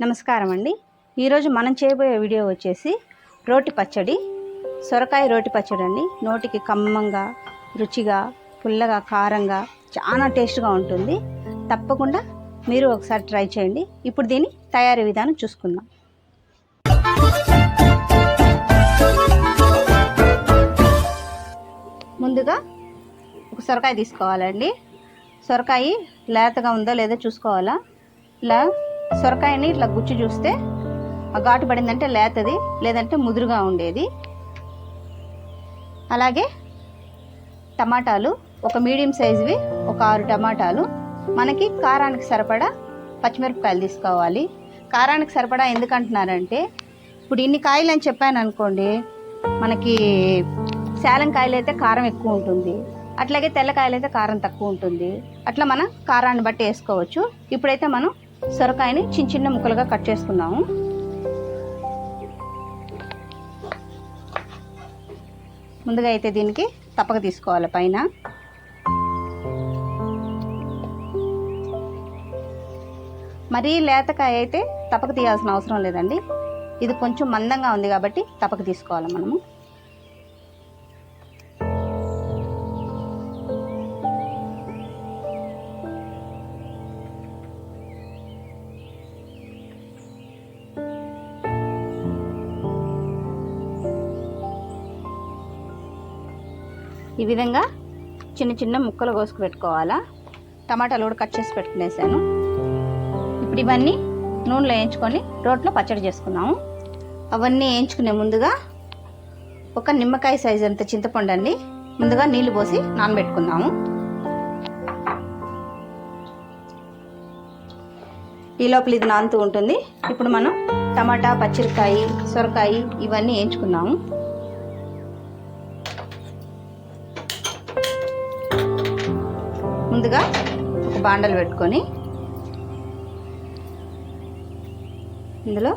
నమస్కారం అండి ఈరోజు మనం చేయబోయే వీడియో వచ్చేసి రోటి పచ్చడి. సొరకాయ రోటి పచ్చడి అండి. నోటికి కమ్మంగా రుచిగా పుల్లగా కారంగా చాలా టేస్ట్గా ఉంటుంది. తప్పకుండా మీరు ఒకసారి ట్రై చేయండి. ఇప్పుడు దీని తయారీ విధానం చూసుకుందాం. ముందుగా ఒక సొరకాయ తీసుకోవాలండి. సొరకాయ లేతగా ఉందో లేదో చూసుకోవాలా? ఇలా సొరకాయని ఇట్లా గుచ్చి చూస్తే ఆ ఘాటు పడిందంటే లేతది లేదంటే ముదురుగా ఉండేది. అలాగే టమాటాలు ఒక మీడియం సైజువి ఒక ఆరు టమాటాలు. మనకి కారానికి సరిపడా పచ్చిమిరపకాయలు తీసుకోవాలి. కారానికి సరిపడా ఎందుకంటున్నారంటే ఇప్పుడు ఇన్ని కాయలు అని చెప్పాను అనుకోండి మనకి శాలం కాయలు అయితే కారం ఎక్కువ ఉంటుంది. అట్లాగే తెల్లకాయలు అయితే కారం తక్కువ ఉంటుంది. అట్లా మనం కారాన్ని బట్టి వేసుకోవచ్చు. ఇప్పుడైతే మనం సొరకాయని చిన్న చిన్న ముక్కలుగా కట్ చేసుకున్నాము. ముందుగా అయితే దీనికి తప్పక తీసుకోవాలి పైన. మరీ లేతకాయ అయితే తప్పక తీయాల్సిన అవసరం లేదండి. ఇది కొంచెం మందంగా ఉంది కాబట్టి తప్పక తీసుకోవాలి మనము. ఈ విధంగా చిన్న చిన్న ముక్కలు కోసుకు పెట్టుకోవాలా టమాటాలు కూడా కట్ చేసి పెట్టుకునేసాను. ఇప్పుడు ఇవన్నీ నూనెలో వేయించుకొని రోట్లో పచ్చడి చేసుకున్నాము అవన్నీ వేయించుకునే ముందుగా ఒక నిమ్మకాయ సైజు అంత చింతపండు అండి. ముందుగా నీళ్ళు పోసి నానబెట్టుకుందాము. ఈ లోపల ఇది నానుతూ ఉంటుంది. ఇప్పుడు మనం టమాటా పచ్చిమిరకాయ సొరకాయ ఇవన్నీ వేయించుకున్నాము బాండలు పెట్టుకొని ఇందులో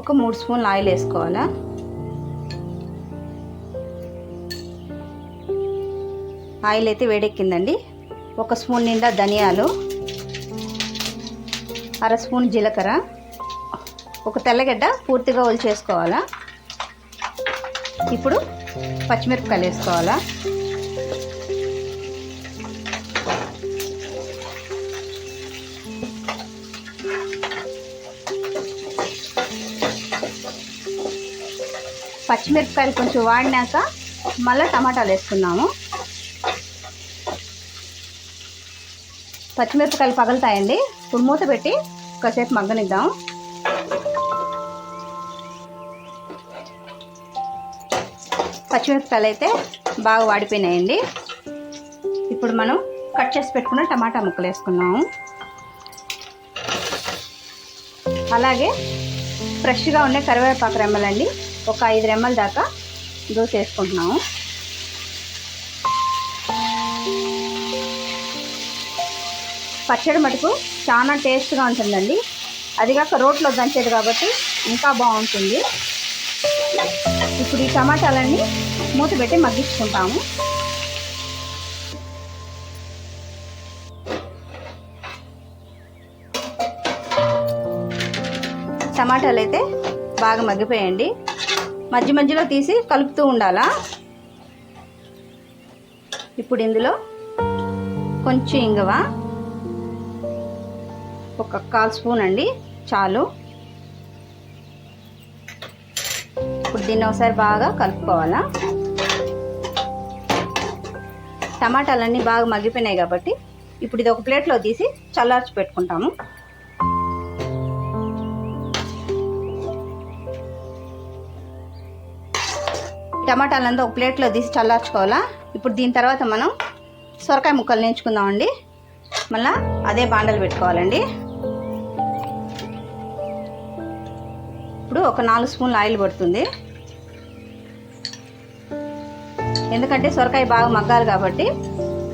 ఒక మూడు స్పూన్లు ఆయిల్ వేసుకోవాలా? ఆయిల్ అయితే వేడెక్కిందండి. ఒక స్పూన్ నిండా ధనియాలు అర స్పూన్ జీలకర్ర ఒక తెల్లగడ్డ పూర్తిగా ఒలిచేసుకోవాలా? ఇప్పుడు పచ్చిమిరపకాయలు వేసుకోవాలా? పచ్చిమిరపకాయలు కొంచెం వాడినాక మళ్ళీ టమాటాలు వేసుకున్నాము. పచ్చిమిరపకాయలు పగలుతాయండి. ఇప్పుడు మూత పెట్టి కాసేపు మగ్గనిద్దాం. పచ్చిమిరపకాయలు అయితే బాగా వాడిపోయినాయండి. ఇప్పుడు మనం కట్ చేసి పెట్టుకున్న టమాటా ముక్కలు వేసుకున్నాము. అలాగే ఫ్రెష్గా ఉండే కరివేపాకు రెమ్మలండి. ఒక ఐదు రెమ్మల దాకా దోశ వేసుకుంటున్నాము పచ్చడి మటుకు చాలా టేస్ట్గా ఉంటుందండి. అది కాక రోట్లో దంచేది కాబట్టి ఇంకా బాగుంటుంది. ఇప్పుడు ఈ టమాటాలన్నీ మూత పెట్టి మగ్గించుకుంటాము. టమాటాలు అయితే బాగా మగ్గిపోయండి. మధ్య మధ్యలో తీసి కలుపుతూ ఉండాలా? ఇప్పుడు ఇందులో కొంచెం ఇంగవ ఒక కాల్ స్పూన్ అండి చాలు. ఇప్పుడు దీన్ని ఒకసారి బాగా కలుపుకోవాలా? టమాటాలన్నీ బాగా మగ్గిపోయినాయి కాబట్టి ఇప్పుడు ఇది ఒక ప్లేట్లో తీసి చల్లార్చి పెట్టుకుంటాము. టమాటాలంతా ఒక ప్లేట్లో తీసి చల్లార్చుకోవాలా? ఇప్పుడు దీని తర్వాత మనం సొరకాయ ముక్కలు నేర్చుకుందామండి. మళ్ళా అదే బాండలు పెట్టుకోవాలండి. ఇప్పుడు ఒక నాలుగు స్పూన్లు ఆయిల్ పడుతుంది. ఎందుకంటే సొరకాయ బాగా మగ్గాలి కాబట్టి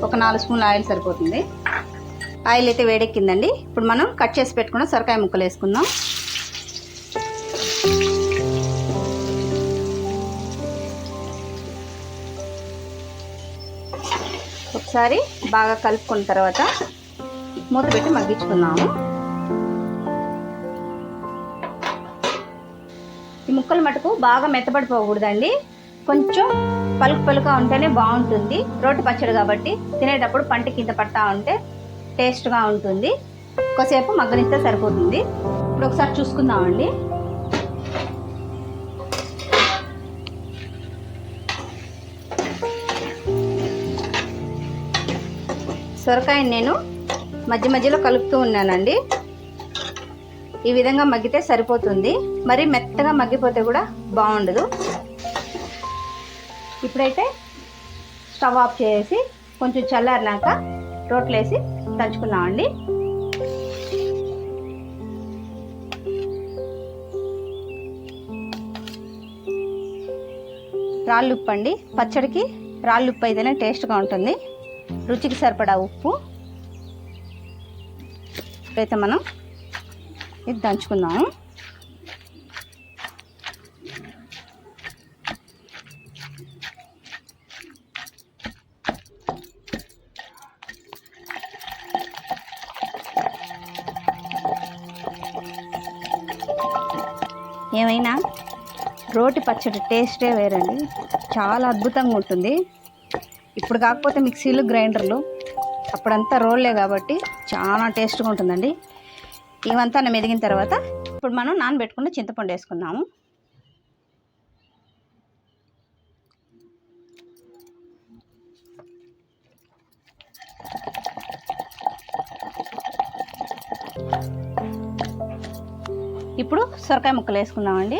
ఒక నాలుగు స్పూన్లు ఆయిల్ సరిపోతుంది. ఆయిల్ అయితే వేడెక్కిందండి. ఇప్పుడు మనం కట్ చేసి పెట్టుకున్న సొరకాయ ముక్కలు వేసుకుందాం. ఒకసారి బాగా కలుపుకున్న తర్వాత మూత పెట్టి మగ్గించుకున్నాము ఈ ముక్కలు మటుకు బాగా మెత్తపడిపోకూడదండి కొంచెం పలుకు పలుగా ఉంటేనే బాగుంటుంది. రోటి పచ్చడి కాబట్టి తినేటప్పుడు పంట కింద పడతా ఉంటే టేస్ట్గా ఉంటుంది. కొద్దిసేపు మగ్గనిస్తే సరిపోతుంది. ఇప్పుడు ఒకసారి చూసుకుందామండి. సొరకాయని నేను మధ్య మధ్యలో కలుపుతూ ఉన్నానండి. ఈ విధంగా మగ్గితే సరిపోతుంది. మరి మెత్తగా మగ్గిపోతే కూడా బాగుండదు. ఇప్పుడైతే స్టవ్ ఆఫ్ చేసి కొంచెం చల్లారినాక రోట్లు వేసి దంచుకున్నామండి రాళ్ళుప్పు అండి పచ్చడికి రాళ్ళుప్పు అయితేనే టేస్ట్గా ఉంటుంది. రుచికి సరిపడా ఉప్పు. ఇప్పుడైతే మనం ఇది దంచుకుందాము. ఏమైనా రోటి పచ్చడి టేస్టే వేరండి. చాలా అద్భుతంగా ఉంటుంది. ఇప్పుడు కాకపోతే మిక్సీలు గ్రైండర్లు. అప్పుడంతా రోల్లే కాబట్టి చాలా టేస్ట్గా ఉంటుందండి. ఇవంతా మెదిగిన తర్వాత ఇప్పుడు మనం నానబెట్టుకున్న చింతపండు వేసుకుందాము. ఇప్పుడు సొరకాయ ముక్కలు వేసుకుందామండి.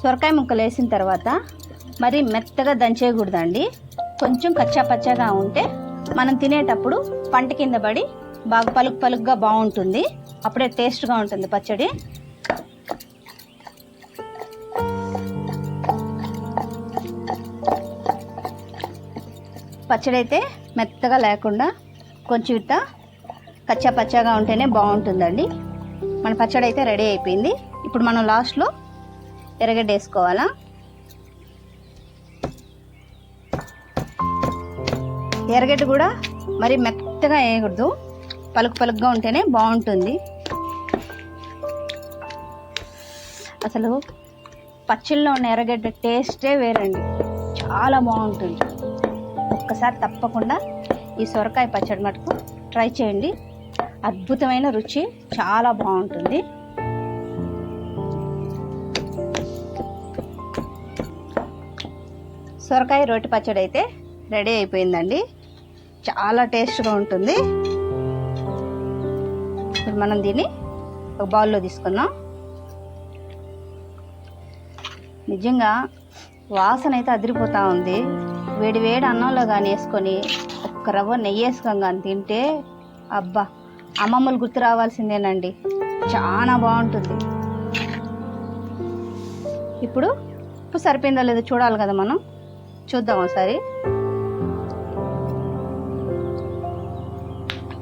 సొరకాయ ముక్కలు వేసిన తర్వాత మరి మెత్తగా దంచేయకూడదండి. కొంచెం కచ్చా పచ్చగా ఉంటే మనం తినేటప్పుడు పంట కింద పడి బాగా పలుకు పలుకుగా బాగుంటుంది. అప్పుడే టేస్ట్గా ఉంటుంది పచ్చడి. పచ్చడి అయితే మెత్తగా లేకుండా కొంచెం ఇట్ట కచ్చా పచ్చగా ఉంటేనే బాగుంటుందండి. మన పచ్చడి అయితే రెడీ అయిపోయింది. ఇప్పుడు మనం లాస్ట్లో ఎరగడ్డ వేసుకోవాలా ఎరగడ్డ కూడా మరి మెత్తగా వేయకూడదు. పలుకు పలుకుగా ఉంటేనే బాగుంటుంది. అసలు పచ్చిల్లో ఉన్న ఎర్రగడ్డ టేస్టే వేరండి. చాలా బాగుంటుంది. ఒక్కసారి తప్పకుండా ఈ సొరకాయ పచ్చడి మటుకు ట్రై చేయండి. అద్భుతమైన రుచి చాలా బాగుంటుంది. సొరకాయ రోటి పచ్చడి అయితే రెడీ అయిపోయిందండి. చాలా టేస్ట్గా ఉంటుంది. ఇప్పుడు మనం దీన్ని ఒక బౌల్లో తీసుకున్నాం నిజంగా వాసన అయితే అదిరిపోతూ ఉంది. వేడి వేడి అన్నంలో కానీ వేసుకొని ఒక్క రవ్వ నెయ్యి వేసుకొని కానీ తింటే అబ్బా! అమ్మమ్మలు గుర్తు రావాల్సిందేనండి. చాలా బాగుంటుంది. ఇప్పుడు ఉప్పు సరిపోయిందో లేదో చూడాలి కదా మనం. చూద్దాం ఒకసారి.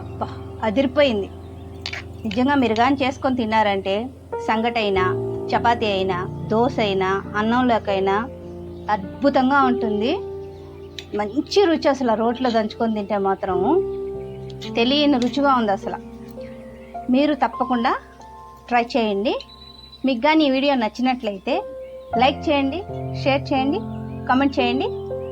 అబ్బా అదిరిపోయింది. నిజంగా మీరు కానీ చేసుకొని తిన్నారంటే సంగటైనా చపాతి అయినా దోశ అయినా అన్నంలోకైనా అద్భుతంగా ఉంటుంది. మంచి రుచి అసలు రోట్లో దంచుకొని తింటే మాత్రం తెలియని రుచిగా ఉంది అసలు. మీరు తప్పకుండా ట్రై చేయండి. మీకు కానీ ఈ వీడియో నచ్చినట్లయితే లైక్ చేయండి షేర్ చేయండి కమెంట్ చేయండి.